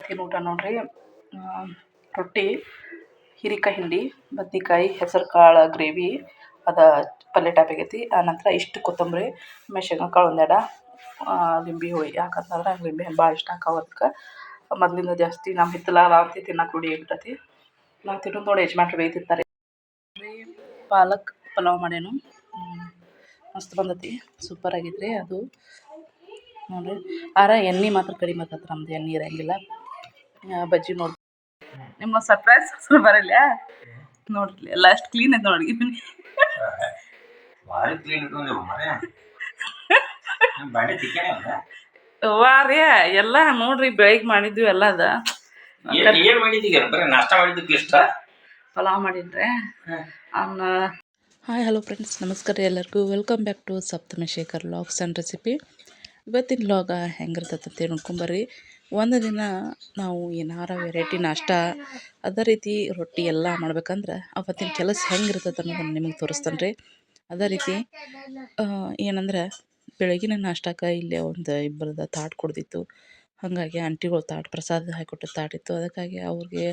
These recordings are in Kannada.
ಇವತ್ತಿನ ಊಟ ನೋಡ್ರಿ. ರೊಟ್ಟಿ, ಹೀರಿಕಾಯಿ ಹಿಂಡಿ, ಬದ್ನಿಕಾಯಿ ಹೆಸರು ಕಾಳು ಗ್ರೇವಿ, ಅದ ಪಲ್ಯ ಟೈಪ್ ಆಗೈತಿ. ಆನಂತರ ಇಷ್ಟು ಕೊತ್ತಂಬರಿ ಆಮೇಲೆ ಶೇಂಗಾ ಕಾಳು ಒಂದೆಡ ಲಿಂಬೆ ಹುಳಿ ಯಾಕಂತಂದ್ರೆ ಲಿಂಬೆ ಹಣ್ಣು ಭಾಳ ಇಷ್ಟ ಆಕಾವು ಅದಕ್ಕೆ ಮೊದಲಿಂದ ಜಾಸ್ತಿ ನಮ್ಮ ಹಿತ್ತಲಾಗ ಅಂತಿ ತಿನ್ನಕ್ಕೆ ರೂಢಿ ಆಗ್ಬಿಟ್ಟೈತಿ. ನಾವು ತಿನ್ನೋದು ನೋಡಿ ಯಜಮಾನ್ರು ಬೇಯ್ತಿರ್ತಾರೆ. ರೀ ಪಾಲಕ್ ಪಲಾವ್ ಮಾಡೇನು. ಮಸ್ತ್ ಬಂದತಿ. ಸೂಪರ್ ಆಗೈತ್ರಿ ಅದು. ನೋಡಿರಿ. ಆರ ಎಣ್ಣೆ ಮಾತ್ರ ಕಡಿಮೆ ಆಕತ್ತೆ ನಮ್ದು ಎಣ್ಣೆ ಇರಂಗಿಲ್ಲ. ಬಜ್ಜಿ ನೋಡಿ ನಿಮ್ಮ ಸರ್ಪ್ರೈಸ್ ಬರಲ್ಲ ನೋಡ್ರಿ ಎಲ್ಲ ಅಷ್ಟು ಕ್ಲೀನ್ ಐತೆ ನೋಡಿ ವಾ ಅಲ್ಲ ಎಲ್ಲ ನೋಡ್ರಿ ಬೆಳಿಗ್ಗೆ ಮಾಡಿದ್ವಿ ಎಲ್ಲ ಅದ. ಏನ್ ಏನ್ ಮಾಡಿದ್ದೀಗ ಬರೀ ನಾಷ್ಟ ಮಾಡಿದ್ದಕ್ಕೆ ಇಷ್ಟ? ಪಲಾವ್ ಮಾಡಿದ್ರೆ ಅವನ್ನ ಹಾಯ್ ಹಲೋ ಫ್ರೆಂಡ್ಸ್ ನಮಸ್ಕಾರ ಎಲ್ಲರಿಗೂ. Welcome back to ಸಪ್ತಮಶೇಖರ್ vlogs and recipe ಇವತ್ತಿನ ಲಾಗ ಹೆಂಗಿರ್ತೈತೆ ನೋಡ್ಕೊಂಬರ್ರಿ ಒಂದು ದಿನ ನಾವು ಏನಾರ ವೆರೈಟಿ ನಾಷ್ಟ, ಅದೇ ರೀತಿ ರೊಟ್ಟಿ ಎಲ್ಲ ಮಾಡ್ಬೇಕಂದ್ರೆ ಅವತ್ತಿನ ಕೆಲಸ ಹೆಂಗಿರ್ತೈತೆ ಅನ್ನೋದನ್ನು ನಿಮಗೆ ತೋರಿಸ್ತಾನೆ ರೀ ಅದೇ ರೀತಿ ಏನಂದ್ರೆ ಬೆಳಗಿನ ನಾಷ್ಟಕ್ಕೆ ಇಲ್ಲೇ ಒಂದು ಇಬ್ಬರದ ತಾಟ್ ಕೊಡ್ದಿತ್ತು. ಹಾಗಾಗಿ ಆಂಟಿಗಳು ತಾಟ್ ಪ್ರಸಾದ ಹಾಕಿಕೊಟ್ಟು ತಾಟಿತ್ತು ಅದಕ್ಕಾಗಿ ಅವ್ರಿಗೆ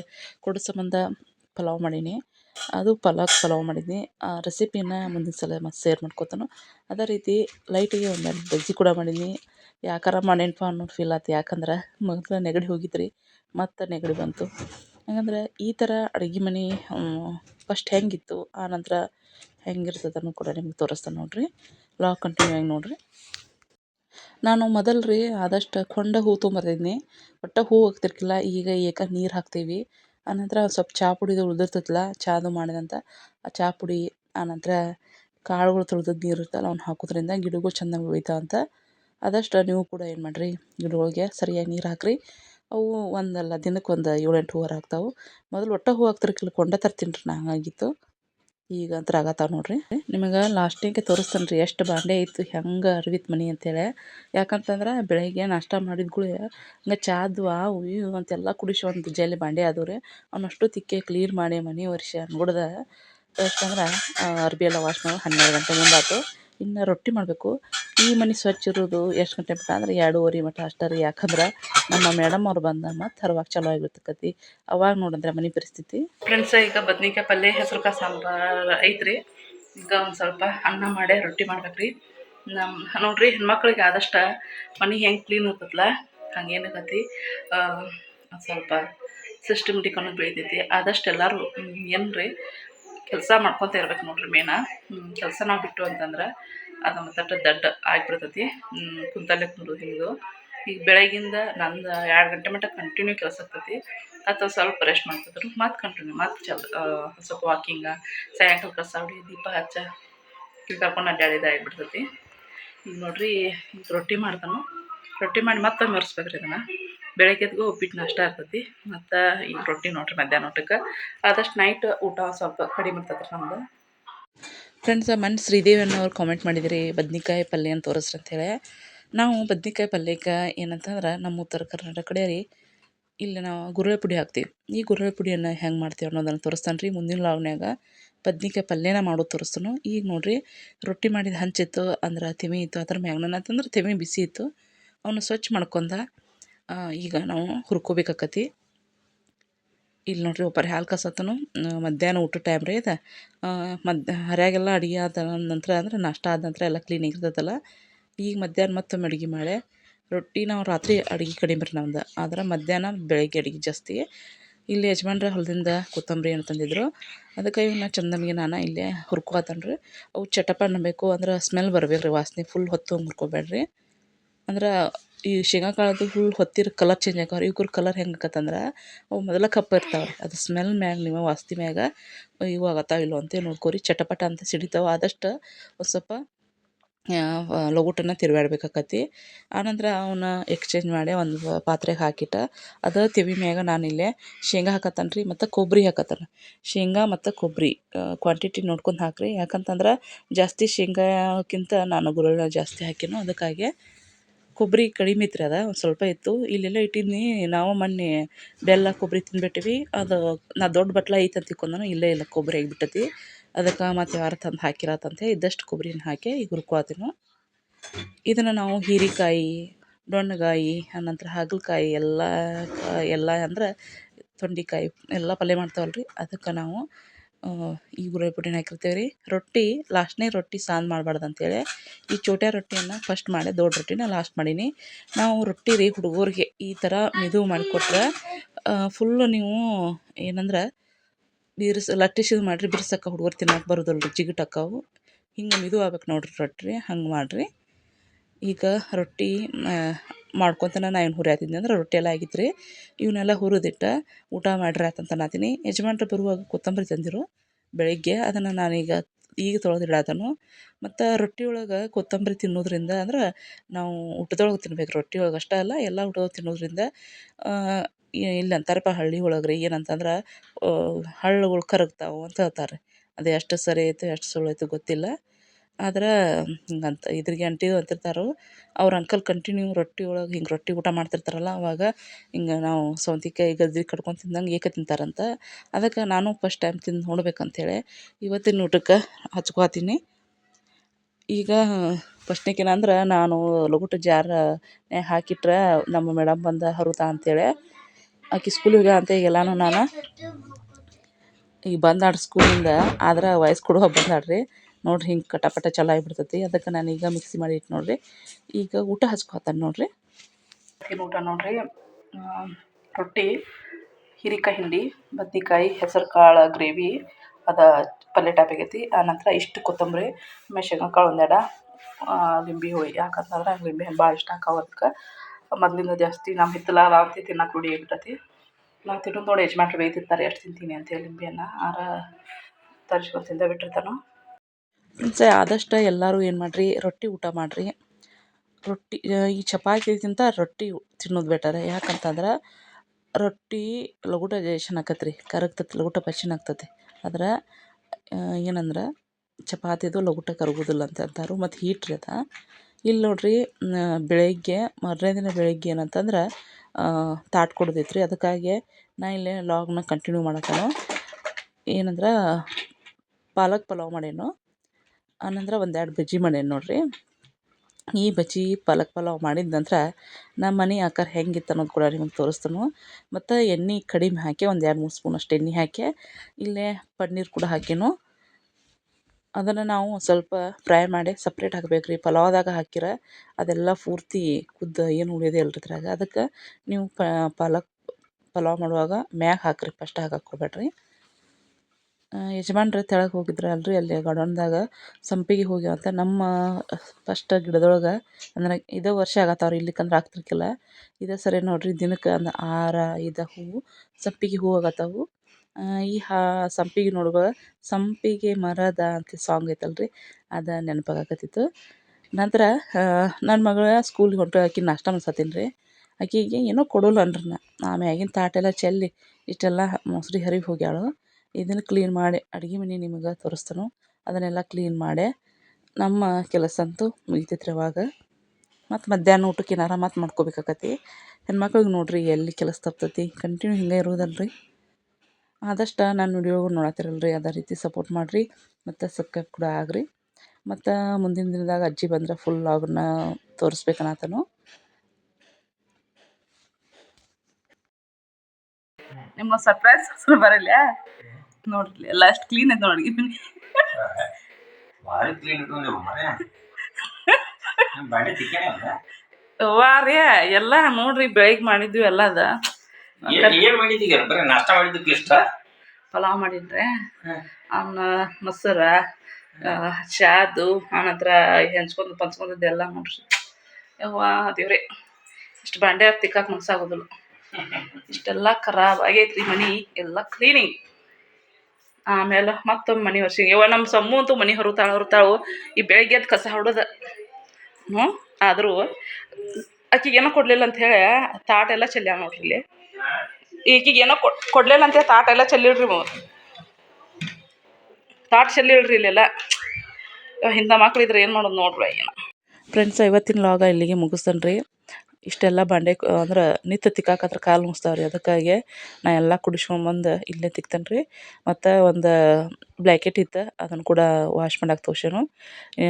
ಕೊಡ ಸಂಬಂಧ ಪಲಾವ್ ಮಾಡೀನಿ. ಅದು ಪಲಾವ್ ಪಲಾವ್ ಮಾಡಿದ್ನಿ. ಆ ರೆಸಿಪಿನ ಮುಂದಿನ ಸಲ ಮತ್ತೆ ಶೇರ್ ಮಾಡ್ಕೊತಾನು. ಅದೇ ರೀತಿ ಲೈಟಿಗೆ ಒಂದೆರಡು ಬಜ್ಜಿ ಕೂಡ ಮಾಡೀನಿ ಯಾಕಾರ ಮಾಡೇನಪ್ಪ ಅನ್ನೋ ಫೀಲ್ ಆಯ್ತು ಯಾಕಂದ್ರೆ ಮೊದಲು ನೆಗಡಿ ಹೋಗಿತ್ತು ರೀ ಮತ್ತು ನೆಗಡಿ ಬಂತು. ಹಂಗಂದ್ರೆ ಈ ಥರ ಅಡುಗೆ ಮನೆ ಫಸ್ಟ್ ಹೆಂಗಿತ್ತು, ಆ ನಂತರ ಹೆಂಗಿರ್ತದನ್ನು ಕೂಡ ನಿಮ್ಗೆ ತೋರಿಸ್ತಾನೆ ನೋಡಿರಿ. ಲಾ ಕಂಟಿನ್ಯೂ ಆಗಿ ನೋಡಿರಿ. ನಾನು ಮೊದಲು ರೀ ಆದಷ್ಟು ಕೊಂಡ ಹೂ ತೊಗೊಂಬರ್ತಿದ್ನಿ ಒಟ್ಟು ಹೂ ಹಾಕ್ತಿರ್ಕಿಲ್ಲ, ಈಗ ಏಕ ನೀರು ಹಾಕ್ತೀವಿ. ಆನಂತರ ಸ್ವಲ್ಪ ಚಹಾ ಪುಡಿದು ಉಳ್ದಿರ್ತೈತಲ್ಲ ಚಾದು ಮಾಡಿದಂಥ ಆ ಚಹಾ ಪುಡಿ ಆನಂತರ ಕಾಳುಗಳು ತೊಳ್ದದ್ದು ನೀರು ಇರ್ತಲ್ಲ, ಅವ್ನ ಹಾಕೋದ್ರಿಂದ ಗಿಡಗಳು ಚೆನ್ನಾಗಿ ಬೆಳಿತಾವ ಅಂತ ಆದಷ್ಟು ನೀವು ಕೂಡ ಏನು ಮಾಡಿರಿ? ಗಿಡಗಳಿಗೆ ಸರಿಯಾಗಿ ನೀರು ಹಾಕಿರಿ. ಅವು ಒಂದಲ್ಲ, ದಿನಕ್ಕೆ ಒಂದು ಏಳೆಂಟು ಹೂವಾರ ಆಗ್ತಾವೆ. ಮೊದಲು ಒಟ್ಟು ಹೂ ಹಾಕ್ತಿರ್ಕಿಲ್ಲ ಕಿಲ್ಕೊಂಡೆ ತರ್ತೀನಿ ರೀ ನಾ, ಹಂಗಾಗಿತ್ತು. ಈಗ ಅಂತರ ಆಗತ್ತಾವ ನೋಡ್ರಿ. ನಿಮಗೆ ಲಾಸ್ಟಿಗೆ ತೋರಿಸ್ತಾನೆ ರೀ, ಎಷ್ಟು ಬಾಂಡೆ ಇತ್ತು, ಹೆಂಗೆ ಅರಿವಿತ್ತು ಮನೆ ಅಂತೇಳಿ. ಯಾಕಂತಂದ್ರೆ ಬೆಳಗ್ಗೆ ನಾಷ್ಟ ಮಾಡಿದ್ಗಳು ಹಂಗೆ ಚಾದು ಆ ಇವು ಅಂತೆಲ್ಲ ಕುಡಿಸಿ ಒಂದು ಜಲ್ಲಿ ಬಾಂಡೆ ಆದವು ರೀ. ಅವನಷ್ಟು ತಿಕ್ಕೆ ಕ್ಲೀನ್ ಮಾಡಿ ಮನೆ ವರ್ಷ ಅನ್ಗುಡ್ದ ಯಾಕಂದ್ರೆ ಅರ್ಬಿ ಎಲ್ಲ ವಾಶ್ ಮಾಡಿ ಹನ್ನೆರಡು ಗಂಟೆ ಮುಂದೆ ಆಯ್ತು ಇನ್ನು ರೊಟ್ಟಿ ಮಾಡಬೇಕು. ಈ ಮನೆ ಸ್ವಚ್ಛ ಇರೋದು ಎಷ್ಟು ಗಂಟೆ ಮಟ್ಟ ಅಂದ್ರೆ ಎರಡೂವರೆ ಮಟ್ಟ ಅಷ್ಟೇ ರೀ. ಯಾಕಂದ್ರೆ ನಮ್ಮ ಮೇಡಮ್ ಅವ್ರು ಬಂದ ಮತ್ತು ಹರ್ವಾಗ ಚಲೋ ಆಗಿರ್ತಕ್ಕತಿ ಅವಾಗ ನೋಡಿದ್ರೆ ಮನೆ ಪರಿಸ್ಥಿತಿ. ಫ್ರೆಂಡ್ಸ್ ಈಗ ಬದ್ನಿಕಾಯಿ ಪಲ್ಲೆ ಹೆಸರು ಕಾಳು ಸಾಂಬಾರು ಐತ್ರಿ. ಈಗ ಒಂದು ಸ್ವಲ್ಪ ಅನ್ನ ಮಾಡಿ ರೊಟ್ಟಿ ಮಾಡ್ಬೇಕ್ರಿ. ನಮ್ಮ ನೋಡ್ರಿ ಹೆಣ್ಮಕ್ಳಿಗೆ ಆದಷ್ಟು ಮನೆ ಹೆಂಗೆ ಕ್ಲೀನ್ ಇರ್ತದಲ್ಲ ಹಂಗೇನಾಗತಿ ಒಂದು ಸ್ವಲ್ಪ ಸಿಸ್ಟಮೆಟಿಕ್ ಅನ್ನೋದು ಬೆಳಿತೈತಿ. ಆದಷ್ಟು ಎಲ್ಲರೂ ಏನು ರೀ ಕೆಲಸ ಮಾಡ್ಕೊತ ಇರ್ಬೇಕು ನೋಡ್ರಿ ಮೇನ ಕೆಲಸ ನಾವು ಬಿಟ್ಟು ಅಂತಂದ್ರೆ ಅದು ಮತ್ತೆ ದಡ್ಡ ಆಗಿಬಿಡ್ತೈತಿ. ಕುಂತಲ್ಲೇ ಕುಂದು ಹಿಂಗು. ಈಗ ಬೆಳಗಿಂದ ನಂದು ಎರಡು ಗಂಟೆ ಮಟ್ಟ ಕಂಟಿನ್ಯೂ ಕೆಲಸ ಆಗ್ತೈತಿ. ಅಥವಾ ಸ್ವಲ್ಪ ರೆಸ್ಟ್ ಮಾಡ್ತಿದ್ರು. ಮತ್ತೆ ಕಂಟಿನ್ಯೂ ಮತ್ತೆ ಚಲ್ ಸ್ವಲ್ಪ ವಾಕಿಂಗ ಸಾಯಂಕಾಲ ಕಸ ಹೊಡಿ ದೀಪ ಹಚ್ಚ ಇಲ್ಲಿ ಕರ್ಕೊಂಡು ಅಡ್ಡಾಡಿದ ಆಗಿಬಿಡ್ತೈತಿ. ಈಗ ನೋಡ್ರಿ ರೊಟ್ಟಿ ಮಾಡ್ತಾನು. ರೊಟ್ಟಿ ಮಾಡಿ ಮತ್ತೊಮ್ಮೆ ಒರೆಸ್ಬೇಕ್ರಿ ಇದನ್ನು. ಬೆಳಗ್ಗೆದ್ಗೂ ಉಪ್ಪಿಟ್ಟು ನಷ್ಟ ಇರ್ತೈತಿ ಮತ್ತು ಈಗ ರೊಟ್ಟಿ ನೋಡ್ರಿ ಮಧ್ಯಾಹ್ನ ಊಟಕ್ಕೆ. ಆದಷ್ಟು ನೈಟ್ ಊಟ ಸ್ವಲ್ಪ ಕಡಿಮೆ ಇರ್ತೈತೆ ನಮ್ದು. ಫ್ರೆಂಡ್ಸ್ ಮನ್ ಶ್ರೀದೇವಿ ಅನ್ನೋರು ಕಾಮೆಂಟ್ ಮಾಡಿದಿರಿ, ಬದ್ನಿಕಾಯಿ ಪಲ್ಯ ಅಂತ ತೋರಿಸ್ರಿ ಅಂತೇಳಿ ನಾವು ಬದ್ನಿಕಾಯಿ ಪಲ್ಯಕ್ಕೆ ಏನಂತಂದ್ರೆ ನಮ್ಮ ಉತ್ತರ ಕರ್ನಾಟಕ ಕಡೆ ರೀ, ಇಲ್ಲಿ ನಾವು ಗುರುಳೆ ಪುಡಿ ಹಾಕ್ತೀವಿ. ಈ ಗುರುಳೆ ಪುಡಿಯನ್ನು ಹೆಂಗೆ ಮಾಡ್ತೀವಿ ಅನ್ನೋದನ್ನು ತೋರಿಸ್ತಾನೆ ರೀ ಮುಂದಿನ ಲಾವಣ್ಯಾಗ ಬದ್ನಿಕಾಯಿ ಪಲ್ಯನ ಮಾಡೋದು ತೋರಿಸ್ತಾನು. ಈಗ ನೋಡಿರಿ, ರೊಟ್ಟಿ ಮಾಡಿದ ಹಂಚಿತ್ತು ಅಂದ್ರೆ ತಿಮಿ ಇತ್ತು, ಅದ್ರ ಮ್ಯಾಗ್ನ ಅಂತಂದ್ರೆ ತೆಮಿ ಬಿಸಿ ಇತ್ತು. ಅವನ್ನ ಸ್ವಚ್ಛ ಮಾಡ್ಕೊಂಡ ಈಗ ನಾವು ಹುರ್ಕೋಬೇಕಾಕತಿ. ಇಲ್ಲಿ ನೋಡ್ರಿ ಒಬ್ಬರು ಹಾಲು ಕಸತನು ಮಧ್ಯಾಹ್ನ ಊಟ ಟೈಮ್ ರೀ ಇದು ಮಧ್ಯ ಹರ್ಯಾಗೆಲ್ಲ ಅಡುಗೆ ಆದ ನಂತರ ಅಂದ್ರೆ ನಾಷ್ಟ ಆದ ನಂತರ ಎಲ್ಲ ಕ್ಲೀನ್ ಇರ್ತದಲ್ಲ ಈಗ ಮಧ್ಯಾಹ್ನ ಮತ್ತೊಮ್ಮೆ ಅಡುಗೆ ಮಾಡಿ. ರೊಟ್ಟಿ ನಾವು ರಾತ್ರಿ ಅಡುಗೆ ಕಡಿಮೆ ರೀ ನಮ್ದು. ಆದ್ರೆ ಮಧ್ಯಾಹ್ನ ಬೆಳಗ್ಗೆ ಅಡುಗೆ ಜಾಸ್ತಿ. ಇಲ್ಲಿ ಯಜಮಾನ್ರ ಹೊಲದಿಂದ ಕೊತ್ತಂಬರಿ ಏನು ತಂದಿದ್ರು. ಅದಕ್ಕೆ ಇವನ್ನ ಚಂದನಿಗೆ ನಾನು ಇಲ್ಲೇ ಹುರ್ಕೋತಾನೆ ರೀ. ಅವು ಚಟಪ ಅನ್ನಬೇಕು ಅಂದ್ರೆ ಸ್ಮೆಲ್ ಬರ್ಬೇಕು ರೀ ವಾಸನೆ. ಫುಲ್ ಹೊತ್ತು ಮುರ್ಕೋಬೇಡ್ರಿ ಅಂದ್ರೆ ಈ ಶೇಂಗಾ ಕಾಳದು ಫುಲ್ ಹೊತ್ತಿರ ಕಲರ್ ಚೇಂಜ್ ಆಕವ್ರಿ ಇವ್ರ ಕಲರ್ ಹೆಂಗೆ ಆಕತ್ತಂದ್ರೆ ಅವು ಮೊದಲ ಕಪ್ಪು ಇರ್ತಾವೆ ರೀ ಅದು ಸ್ಮೆಲ್ ಮ್ಯಾಗ ನೀವು ವಾಸ್ತಿ ಮ್ಯಾಗ ಇವು ಆಗತ್ತಾವ ಇಲ್ಲೋ ಅಂತ ನೋಡ್ಕೋರಿ. ಚಟಪಟ ಅಂತ ಸಿಡಿತಾವೆ. ಆದಷ್ಟು ಒಂದು ಸ್ವಲ್ಪ ಲಘುಟನ ತಿರುಗಾಡ್ಬೇಕಾಕತಿ ಆನಂತರ ಅವನ್ನ ಎಕ್ಸ್ಚೇಂಜ್ ಮಾಡಿ ಒಂದು ಪಾತ್ರೆಗೆ ಹಾಕಿಟ್ಟ. ಅದು ತಿವಿ ಮ್ಯಾಗ ನಾನು ಇಲ್ಲೇ ಶೇಂಗಾ ಹಾಕತ್ತಾನೆ ರೀ ಮತ್ತು ಕೊಬ್ಬರಿ ಹಾಕತ್ತಾನೆ ಶೇಂಗಾ ಮತ್ತು ಕೊಬ್ಬರಿ ಕ್ವಾಂಟಿಟಿ ನೋಡ್ಕೊಂಡು ಹಾಕ್ರಿ. ಯಾಕಂತಂದ್ರೆ ಜಾಸ್ತಿ ಶೇಂಗಾಕ್ಕಿಂತ ನಾನು ಗುರೆಳ್ಳು ಜಾಸ್ತಿ ಹಾಕಿನೋ ಅದಕ್ಕಾಗಿ ಕೊಬ್ಬರಿ ಕಡಿಮೆ ಇತ್ತು ರೀ ಅದು, ಒಂದು ಸ್ವಲ್ಪ ಇತ್ತು. ಇಲ್ಲೆಲ್ಲ ಇಟ್ಟಿದ್ನಿ. ನಾವು ಮೊನ್ನೆ ಬೆಲ್ಲ ಕೊಬ್ಬರಿ ತಿಂದ್ಬಿಟ್ಟಿವಿ. ಅದು ನಾ ದೊಡ್ಡ ಬಟ್ಲು ಐತೆ ಅಂತ ತಿಕ್ಕೊಂಡನು ಇಲ್ಲೇ ಇಲ್ಲ ಕೊಬ್ಬರಿ ಆಗಿಬಿಟ್ಟತಿ. ಅದಕ್ಕೆ ಮತ್ತು ಯಾರು ತಂದು ಹಾಕಿರತ್ತಂತೆ ಇದ್ದಷ್ಟು ಕೊಬ್ಬರಿನ ಹಾಕಿ ಈಗ ಹುರ್ಕೊತೀನಿ. ಇದನ್ನು ನಾವು ಹೀರೆಕಾಯಿ ಡೊಣ್ಣಗಾಯಿ ಆನಂತರ ಹಾಗಲಕಾಯಿ, ಎಲ್ಲ ಎಲ್ಲ ಅಂದ್ರೆ ತೊಂಡಿಕಾಯಿ, ಎಲ್ಲ ಪಲ್ಯ ಮಾಡ್ತೇವಲ್ಲ ರೀ ಅದಕ್ಕೆ ನಾವು ಈ ಗುರೆಳ್ ಪುಡಿನ ಹಾಕಿರ್ತೀವಿ ರೀ. ರೊಟ್ಟಿ ಲಾಸ್ಟ್ನೇ ರೊಟ್ಟಿ ಸಾಂದ್ ಮಾಡಬಾರ್ದು ಅಂತೇಳಿ ಈ ಚೋಟ್ಯ ರೊಟ್ಟಿಯನ್ನು ಫಸ್ಟ್ ಮಾಡಿ ದೊಡ್ಡ ರೊಟ್ಟಿನ ಲಾಸ್ಟ್ ಮಾಡೀನಿ. ನಾವು ರೊಟ್ಟಿ ರೀ ಹುಡುಗರಿಗೆ ಈ ಥರ ಮೆದು ಮಾಡಿಕೊಟ್ರೆ ಫುಲ್ಲು ನೀವು ಏನಂದ್ರೆ ಬಿರ್ಸ್ ಲಟ್ಟಿಸಿದ್ ಮಾಡಿರಿ, ಬಿರ್ಸಕ್ಕ ಹುಡುಗರು ತಿನ್ನಕ್ಕೆ ಬರೋದಲ್ರಿ ರೀ ಜಿಗಟ್ ಆಕ್ಕವು ಹಿಂಗೆ ಮಿದು ಆಗ್ಬೇಕು ನೋಡಿರಿ ರೊಟ್ಟಿ ಹಂಗೆ ಮಾಡಿರಿ. ಈಗ ರೊಟ್ಟಿ ಮಾಡ್ಕೊತನ ನಾ ಏನು ಹುರಿಯಾತಿದ್ನಿ ಅಂದ್ರೆ ರೊಟ್ಟಿ ಎಲ್ಲ ಆಗಿತ್ತು ರೀ ಇವನ್ನೆಲ್ಲ ಹುರಿದಿಟ್ಟು ಊಟ ಮಾಡ್ರಿ ಆತಂತ ಅನ್ನತೀನಿ. ಯಜಮಾನ್ರು ಬರುವಾಗ ಕೊತ್ತಂಬರಿ ತಂದಿರು ಬೆಳಗ್ಗೆ. ಅದನ್ನು ನಾನೀಗ ಈಗ ತೊಳೆದಿಡಾತನು ಮತ್ತು ರೊಟ್ಟಿ ಒಳಗೆ ಕೊತ್ತಂಬರಿ ತಿನ್ನೋದ್ರಿಂದ ಅಂದ್ರೆ ನಾವು ಊಟದೊಳಗೆ ತಿನ್ಬೇಕು. ರೊಟ್ಟಿ ಒಳಗೆ ಅಷ್ಟೇ ಅಲ್ಲ, ಎಲ್ಲ ಊಟದೊಳಗೆ ತಿನ್ನೋದ್ರಿಂದ ಇಲ್ಲಿ ಅಂತಾರಪ್ಪ ಹಳ್ಳಿ ಒಳಗೆ ರೀ. ಏನಂತಂದ್ರೆ ಹಳ್ಳಗಳು ಕರಗ್ತಾವೆ ಅಂತ ಹೇಳ್ತಾರೆ ಅದು ಎಷ್ಟು ಸರಿ ಐತೆ, ಎಷ್ಟು ಸುಳ್ಳು ಐತೆ ಗೊತ್ತಿಲ್ಲ. ಆದ್ರೆ ಹಿಂಗಂತ ಇದ್ರ ಗಂಟಿ ಅಂತಿರ್ತಾರೆ. ಅವ್ರ ಅಂಕಲ್ ಕಂಟಿನ್ಯೂ ರೊಟ್ಟಿ ಒಳಗೆ ಹಿಂಗೆ ರೊಟ್ಟಿ ಊಟ ಮಾಡ್ತಿರ್ತಾರಲ್ಲ, ಅವಾಗ ಹಿಂಗೆ ನಾವು ಸೌಂತಿಕಾಯಿ ಗಜ್ಜರಿ ಕಟ್ಕೊಂಡು ತಿಂದಂಗೆ ಏಕೆ ತಿಂತಾರಂತ. ಅದಕ್ಕೆ ನಾನು ಫಸ್ಟ್ ಟೈಮ್ ತಿಂದು ನೋಡ್ಬೇಕಂತೇಳಿ ಇವತ್ತಿನ ಊಟಕ್ಕೆ ಹಚ್ಕೊತೀನಿ. ಈಗ ಫಸ್ಟ್ನೇಕಿನ ಏನಂದ್ರೆ ನಾನು ಲಘುಟ ಜಾರ ಹಾಕಿಟ್ರೆ ನಮ್ಮ ಮೇಡಮ್ ಬಂದ ಹರುತಾ ಅಂತೇಳಿ. ಆಕೆ ಸ್ಕೂಲಿಗೆ ಹೋಗ್ಯ ಅಂತ ಎಲ್ಲನೂ ನಾನು. ಈಗ ಬಂದಾಡ ಸ್ಕೂಲಿಂದ ಆದ್ರೆ ವಾಯ್ಸ್ ಕೊಡುವ ಬಂದಾಳ ರೀ ನೋಡಿರಿ ಹಿಂಗೆ ಕಟಪಟ ಚಲೋ ಆಗಿಬಿಡ್ತೈತಿ. ಅದಕ್ಕೆ ನಾನು ಈಗ ಮಿಕ್ಸಿ ಮಾಡಿ ಇಟ್ಟು ನೋಡಿರಿ. ಈಗ ಊಟ ಹಚ್ಕೊತಾನೆ ನೋಡಿರಿ. ಊಟ ನೋಡಿರಿ. ರೊಟ್ಟಿ ಹೀರಿಕಾಯಿ ಹಿಂಡಿ, ಬದ್ನೆಕಾಯಿ ಹೆಸರು ಕಾಳು ಗ್ರೇವಿ, ಅದ ಪಲ್ಯ ಟೈಪ್ ಆಗೈತಿ. ಆನಂತರ ಇಷ್ಟು ಕೊತ್ತಂಬರಿ ಕಾಳು ಒಂದೆಡ ಲಿಂಬೆ ಹುಳಿ ಯಾಕಂತಂದ್ರೆ ಲಿಂಬೆ ಹಣ್ಣು ಭಾಳ ಇಷ್ಟ ಆಕಾವ ಅದಕ್ಕೆ ಮೊದಲಿಂದ ಜಾಸ್ತಿ ನಮ್ಮ ಹಿತ್ತಲ ರಾತ್ರಿ ತಿನ್ನೋಕೆ ರೂಢಿ ಆಗಿಬಿಟ್ಟತಿ. ನಾವು ತಿನ್ನೋದು ನೋಡಿ ಯಜಮಾನ್ರು ಬೈತಿರ್ತಾರೆ ಎಷ್ಟು ತಿಂತೀನಿ ಅಂತೇಳಿ ಲಿಂಬೆಯನ್ನು ಆರ ತರಿಸ್ಕೊಂಡು ತಿಂದ ಬಿಟ್ಟಿರ್ತಾನೆ. ಫ್ರೆಂಡ್ಸೆ ಆದಷ್ಟು ಎಲ್ಲರೂ ಏನು ಮಾಡಿರಿ, ರೊಟ್ಟಿ ಊಟ ಮಾಡಿರಿ. ರೊಟ್ಟಿ ಈ ಚಪಾತಿಗಿಂತ ರೊಟ್ಟಿ ತಿನ್ನೋದು ಬೆಟರ್ ಯಾಕಂತಂದ್ರೆ ರೊಟ್ಟಿ ಲಘುಟ ಜೇಷನ್ ಆಕತ್ರಿ, ಕರಗ್ತತಿ, ಲಘುಟ ಪಚನ್ ಆಗ್ತತಿ. ಆದ್ರೆ ಏನಂದ್ರೆ ಚಪಾತಿದು ಲಘುಟ ಕರಗೋದಿಲ್ಲ ಅಂತ ಅಂತಾರೆ, ಮತ್ತು ಹೀಟ್ ರೀ ಅದು. ಇಲ್ಲಿ ನೋಡ್ರಿ ಬೆಳಗ್ಗೆ ಮರನೇ ದಿನ ಬೆಳಗ್ಗೆ ಏನಂತಂದ್ರೆ ತಾಟ್ ಕೊಡೋದೈತ್ರಿ. ಅದಕ್ಕಾಗಿ ನಾ ಇಲ್ಲಿ ಲಾಗ್ನ ಕಂಟಿನ್ಯೂ ಮಾಡತ್ತಾನು ಏನಂದ್ರೆ, ಪಾಲಕ್ ಪಲಾವ್ ಮಾಡೇನು. ಆನಂತರ ಒಂದೆರಡು ಬಜ್ಜಿ ಮಾಡೇನಿ ನೋಡಿರಿ. ಈ ಬಜ್ಜಿ ಪಾಲಕ್ ಪಲಾವ್ ಮಾಡಿದ ನಂತರ ನಮ್ಮ ಮನೆ ಆಕಾರ ಹೆಂಗಿತ್ತು ಅನ್ನೋದು ಕೂಡ ನಿಮಗೆ ತೋರಿಸ್ತಾನು. ಮತ್ತು ಎಣ್ಣೆ ಕಡಿಮೆ ಹಾಕಿ ಒಂದು ಎರಡು ಮೂರು ಸ್ಪೂನ್ ಅಷ್ಟು ಎಣ್ಣೆ ಹಾಕಿ ಇಲ್ಲೇ ಪನ್ನೀರ್ ಕೂಡ ಹಾಕೀನು. ಅದನ್ನು ನಾವು ಸ್ವಲ್ಪ ಫ್ರೈ ಮಾಡಿ ಸಪ್ರೇಟ್ ಹಾಕ್ಬೇಕು ರೀ ಪಲಾವ್ದಾಗ ಹಾಕಿರ ಅದೆಲ್ಲ ಪೂರ್ತಿ ಕುದ್ದು ಏನು ಉಳಿಯೋದೇ ಅದ್ರಾಗ ಅದಕ್ಕೆ ನೀವು ಪಾಲಕ್ ಪಲಾವ್ ಮಾಡುವಾಗ ಮ್ಯಾಗ ಹಾಕಿರಿ, ಫಸ್ಟ್ ಹಾಕಿ ಹೋಗ್ಬೇಡ್ರಿ ಯಜಮಾನ್ರು ತೆಳಗೆ ಹೋಗಿದ್ರಲ್ರಿ, ಅಲ್ಲಿ ಗಾರ್ಡನ್ದಾಗ ಸಂಪಿಗೆ ಹೋಗ್ಯಾವಂತ ನಮ್ಮ ಫಸ್ಟ್ ಗಿಡದೊಳಗೆ, ಅಂದ್ರೆ ಇದೇ ವರ್ಷ ಆಗತ್ತವ್ರಿ ಇಲ್ಲಿಕಂದ್ರೆ ಆಗ್ತಿರ್ಕಿಲ್ಲ. ಇದೇ ಸರಿ ನೋಡ್ರಿ, ದಿನಕ್ಕೆ ಒಂದು ಆರ, ಐದು ಹೂವು ಸಂಪಿಗೆ ಹೂವು ಆಗತ್ತವು ಈ ಹಾ, ಸಂಪಿಗೆ ನೋಡುವಾಗ ಸಂಪಿಗೆ ಮರದ ಅಂತ ಸಾಂಗ್ ಐತಲ್ರಿ, ಅದು ನೆನಪಾಗಕತ್ತಿತ್ತು. ನಂತರ ನನ್ನ ಮಗಳ ಸ್ಕೂಲ್ಗೆ ಹೊಂಟು, ಆಕಿ ನಾಷ್ಟ ಮಾಡ್ಸತ್ತೀನಿ ರೀ. ಆಕಿಗೆ ಏನೋ ಕೊಡೋಲ್ಲ ಅನ್ರಿ ನಾ, ಆಮ್ಯಾಗಿನ ಮ್ಯಾಗಿನ ತಾಟೆಲ್ಲ ಚೆಲ್ಲಿ, ಇಷ್ಟೆಲ್ಲ ಮೊಸರು ಹರಿವಿ ಹೋಗ್ಯಾಳು. ಇದನ್ನು ಕ್ಲೀನ್ ಮಾಡಿ ಅಡುಗೆ ಮನೆ ನಿಮಗೆ ತೋರಿಸ್ತಾನೋ. ಅದನ್ನೆಲ್ಲ ಕ್ಲೀನ್ ಮಾಡಿ ನಮ್ಮ ಕೆಲಸ ಅಂತೂ ಮುಗಿತೈತ್ರಿ ಅವಾಗ. ಮತ್ತು ಮಧ್ಯಾಹ್ನ ಊಟಕ್ಕೆ ಏನಾರ ಮತ್ತು ಮಾಡ್ಕೋಬೇಕಾಕತಿ. ಹೆಣ್ಮಕ್ಳಿಗೆ ನೋಡ್ರಿ ಎಲ್ಲಿ ಕೆಲಸ ತಪ್ತೈತಿ ಕಂಟಿನ್ಯೂ ಹಿಂಗೆ ಇರೋದಲ್ರಿ. ಆದಷ್ಟು ನಾನು ವಿಡಿಯೋ ನೋಡತ್ತಿರಲ್ರಿ ಅದೇ ರೀತಿ ಸಪೋರ್ಟ್ ಮಾಡಿರಿ, ಮತ್ತು ಸಬ್ಸ್ಕ್ರೈಬ್ ಕೂಡ ಆಗ್ರಿ. ಮತ್ತು ಮುಂದಿನ ದಿನದಾಗ ಅಜ್ಜಿ ಬಂದ್ರೆ ಫುಲ್ ಅವ್ರನ್ನ ತೋರಿಸ್ಬೇಕನ್ನತನು ನಿಮ್ಮ ಸರ್ಪ್ರೈಸ್ ಬರಲ್ಲ ನೋಡ್ರಿ ಎಲ್ಲ ಅಷ್ಟು ಕ್ಲೀನ್ ಐತೆ ನೋಡಿ ಕ್ಲೀನ್ ಇಟ್ಕೊಂಡೆವು ಮರೆ. ನಮ್ಮ ಬಾಂಡೆ ತಿಕ್ಕಣೆ ಅಲ್ಲ ವಾರೇ ಎಲ್ಲ ನೋಡ್ರಿ ಬೆಳಗ್ಗೆ ಮಾಡಿದ್ವಿ ಎಲ್ಲ ಅದ. ಏನ್ ಏನ್ ಮಾಡಿದ್ದೀಗ ಬರೀ ನಾಷ್ಟ ಮಾಡಿದ್ದಕ್ಕೆ ಇಷ್ಟ? ಪಲಾವ್ ಮಾಡಿದ್ರೆ ಅನ್ನ ಮೊಸರ ಶಾದು ಆನಂತರ ಹೆಂಚ್ಕೊಂಡು ಪಂಚ್ಕೊಂಡಿದ್ದೆಲ್ಲ ನೋಡ್ರಿ. ಯವ್ವ ದೇವ್ರೆ ಇಷ್ಟು ಬಾಂಡೆ ತಿಕ್ಕಾಕ ಮನ್ಸಾಗೋದಿಲ್ಲ. ಇಷ್ಟೆಲ್ಲ ಖರಾಬ್ ಆಗೈತ್ರಿ ಮನಿ ಎಲ್ಲ ಕ್ಲೀನಿಂಗ್ ಆಮೇಲೆ ಮತ್ತೆ ಮನೆ ಹೊರ್ಸಿ ಇವ ನಮ್ಮ ಸಮ್ಮು ಅಂತೂ ಮನೆ ಹೊರುತಾಳೆ, ಹೊರತಾಳು. ಈ ಬೆಳಗ್ಗೆ ಎದ್ದು ಕಸ ಹೊಡೋದು. ಹ್ಞೂ, ಆದರೂ ಆಕಿಗೆ ಏನೋ ಕೊಡಲಿಲ್ಲ ಅಂತ ಹೇಳಿ ತಾಟೆಲ್ಲ ಚೆಲ್ಲ ನೋಡ್ರಿ ಇಲ್ಲಿ. ಈಕಿಗೆ ಏನೋ ಕೊ ಕೊಡಲಿಲ್ಲ ಅಂತೇಳಿ ತಾಟೆಲ್ಲ ಚೆಲ್ಲಿಡ್ರಿ ಮೊ ತಾಟ್ ಚೆಲ್ಲಿಡ್ರಿ ಇಲ್ಲೆಲ್ಲ. ಇಂಥ ಮಕ್ಳು ಇದ್ರೆ ಏನು ಮಾಡೋದು ನೋಡ್ರಿ ಏನು ಫ್ರೆಂಡ್ಸ್ ಇವತ್ತಿನ ಲಾಗ ಇಲ್ಲಿಗೆ ಮುಗಿಸ್ತೇನೆ ರೀ ಇಷ್ಟೆಲ್ಲ ಬಾಂಡೆ ಅಂದ್ರೆ ನಿತ್ಯ ತಿಕ್ಕಾಕತ್ರ ಕಾಲು ಮುಗಿಸ್ತಾವೆ ರೀ ಅದಕ್ಕಾಗಿ ನಾ ಎಲ್ಲ ಕುಡಿಸ್ಕೊಂಬಂದು ಇಲ್ಲೇ ತಿಕ್ತೇನೆ ರೀ ಮತ್ತು ಒಂದು ಬ್ಲ್ಯಾಕೆಟ್ ಇತ್ತು ಅದನ್ನು ಕೂಡ ವಾಶ್ ಮಾಡಕ್ಕೆ ತೋರ್ಸೇನು.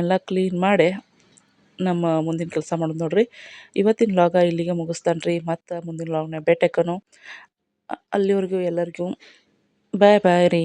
ಎಲ್ಲ ಕ್ಲೀನ್ ಮಾಡಿ ನಮ್ಮ ಮುಂದಿನ ಕೆಲಸ ಮಾಡೋದು ನೋಡ್ರಿ. ಇವತ್ತಿನ ಲಾಗ ಇಲ್ಲಿಗೆ ಮುಗಿಸ್ತಾನೆ ರೀ ಮತ್ತು ಮುಂದಿನ ಲಾಗ್ನ ಭೇಟಿಯಾಕನು ಅಲ್ಲಿವರೆಗೂ ಎಲ್ಲರಿಗೂ ಬಾಯ್ ಬಾಯ್ ರೀ